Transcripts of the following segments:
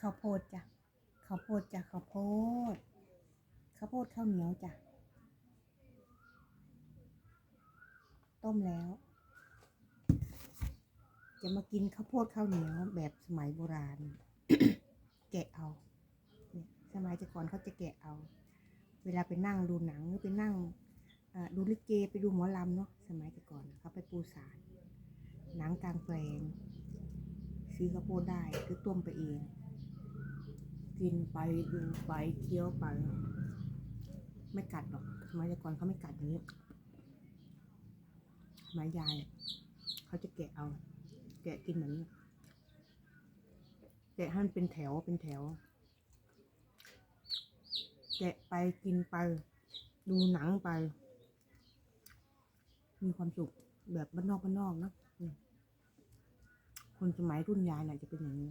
ข้าวโพดจ้ะข้าวโพดจ้ะข้าวโพดข้าวโพดข้าวเหนียวจ้ะต้มแล้ว จะมากินข้าวโพดข้าวเหนียวแบบสมัยโบราณ แกะเอาเนี่ยสมัยแต่ก่อนเขาจะแกะเอา เวลาไปนั่งดูหนังหรือไปนั่งดูลิเกไปดูหมอลำเนาะสมัยแต่ก่อนเขาไปปูสารหนังกลางแปลงซื้อข้าวโพดได้คือต้มไปเอง กินไปดูไปเคี้ยวไป ไม่กัดหรอกสมัยแต่ก่อนเขาไม่กัดอย่างนี้สมัยยายเขาจะแกะเอา แกะกินแบบนี้แกะให้มันเป็นแถวเป็นแถว แกะไปกินไป ดูหนังไป มีความสุขแบบบ้านนอกบ้านนอกนะคนสมัยรุ่นยายน่ะจะเป็นอย่างนี้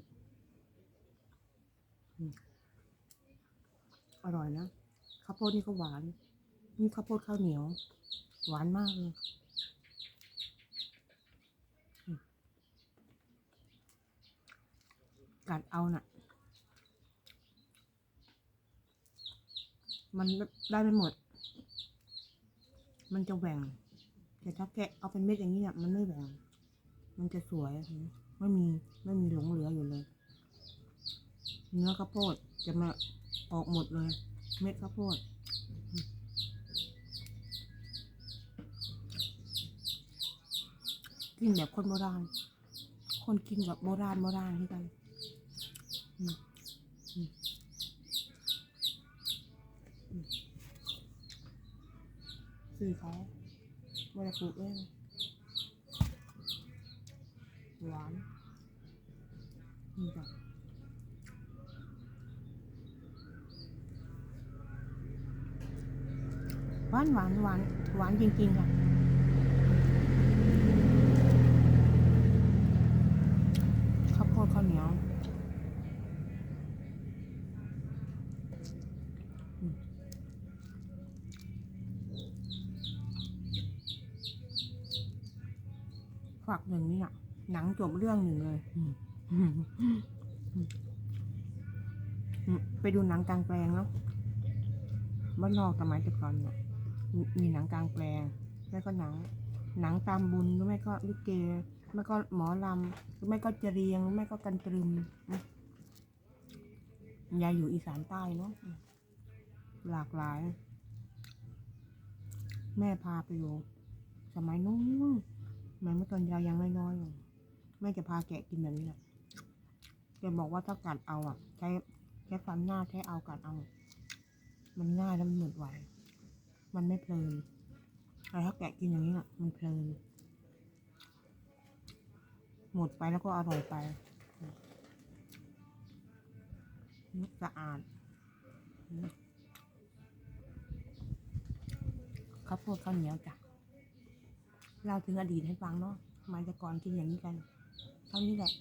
อร่อยนะข้าวโพดนี่ก็หวานนี่ข้าวโพดข้าวเหนียว หวานมากเลยกัดเอาน่ะ มันได้ไม่หมด มันจะแหว่ง แต่ถ้าแกะเอาเป็นเม็ดอย่างนี้เนี่ยมันไม่แหว่ง มันจะสวยอะไม่มีไม่มีหลงเหลืออยู่เลย เนื้อข้าวโพดจะมาออกหมดเลย เม็ดข้าวโพดกินแบบคนโบราณ คนกินแบบโบราณโบราณที่กันซื้อเขาไม่ได้ปลูกเองหวานนี่จ้ะ หวานหวานหวานหวานจริงๆค่ะข้าวโพดข้าวเหนียวฝากอย่างนี้อะ หนังจบเรื่องหนึ่งเลย ไปดูหนังกลางแปลงเนาะบ้านนอกสมัยแต่ก่อนเนี่ย มีหนังกลางแปลง แล้วก็หนัง หนังตามบุญหรือไม่ก็ลิเกไม่ก็หมอลำหรือไม่ก็จเรียงหรือไม่ก็กันตรึมยายอยู่อีสานใต้เนาะหลากหลาย แม่พาไปอยู่สมัยนู้นสมัยเมื่อตอนยายยังน้อยๆอยู่แม่จะพาแกะกินแบบนี้แหละแกบอกว่าถ้ากัดเอาอะ ใช้ใช้ฟันหน้าใช้เอากัดเอา มันง่ายแล้วมันหมดไว มันไม่เพลินแต่ถ้าแกะกินอย่างนี้อะ มันเพลิน หมดไปแล้วก็อร่อยไปนี่สะอาดข้าวโพดข้าวเหนียวจ้ะเราถึงอดีตให้ฟังเนาะมัยแต่ก่อนกินอย่างนี้กัน เท่านี้แหละ